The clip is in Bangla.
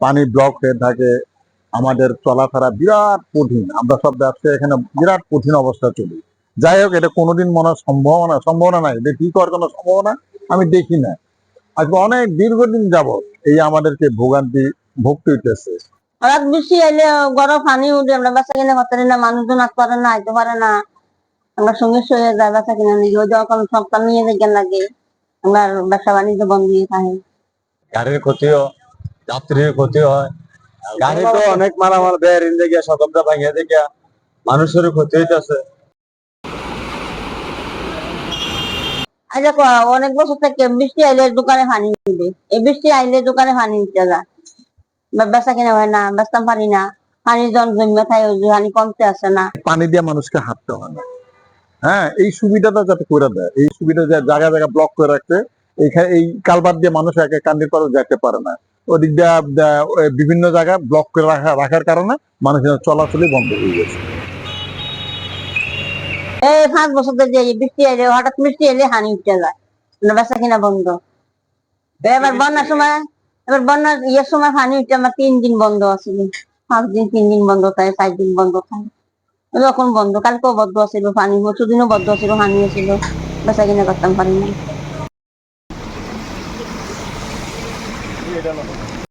পানি ব্লক হয়ে থাকে আমাদের চলাফেরা বিরাট কঠিন। আমরা সব ব্যবসায়ী এখানে বিরাট কঠিন অবস্থা চলি। যাই হোক এটা কোনোদিন মনে হয় সম্ভাবনা সম্ভাবনা নাই। এটা ঠিক হওয়ার কোনো সম্ভাবনা? আমি দেখি না। আজকে অনেক দীর্ঘদিন যাবত এই আমাদেরকে ভোগান্তি ভুগতে হইতেছে হঠাৎ বৃষ্টি এলে গরম পানি উঠে আমরা বাসা কিনে করতে না মানুষজন আসতে পারে না আইতে পারে না। আমরা সঙ্গে সঙ্গে যায় বাসা কিনে নিয়ে যখন সপ্তাহ নিয়ে দেখেন লাগে। আমরা ব্যবসা বাণিজ্য বন্ধ হয়ে থাকে। গাড়ির ক্ষতিও যাত্রীর ক্ষতি হয়। গাড়ি তো অনেক মারামার দেয় ঋণ দেখে সকলটা ভাঙিয়ে দেখে মানুষেরও ক্ষতি হইতেছে। আজ অনেক বছর থেকে বৃষ্টি আইলে দোকানে পানি দিবে এই বৃষ্টি আইলে দোকানে পানি দিতে বা- বেচা কিনা হয় না বেচতাম পারি না। পানি জন জমে থাকে পানি কমতে আসে না। পানি দিয়ে মানুষকে হাঁটতে হয় না। হ্যাঁ এই সুবিধাটা যাতে করে দেয় এই সুবিধা যে জায়গা জায়গা ব্লক করে রাখতে এইখানে এই কালবার দিয়ে মানুষ একে কান্দির পারে যেতে পারে না। ওদিক দিয়ে বিভিন্ন জায়গায় ব্লক করে রাখা রাখার কারণে মানুষের চলাচলই বন্ধ হয়ে গেছে। এই পাঁচ বছর ধরে যে বৃষ্টি আইলে হঠাৎ বৃষ্টি এলে হানি উঠতে যায়। বেচা কিনা বন্ধ। এবার বন্যার সময় এবার বন্যার ইয়ের সময় পানি উঠতে আমার তিন দিন বন্ধ আছিল পাঁচ দিন তিন দিন বন্ধ থাকে চার দিন বন্ধ থাকে। যখন বন্ধ কালকেও বদ্ধ আছিল পানি দিনও বদ্ধ আছিল পানি আছিল বেচা কিনা করতাম পারি না geri alalım.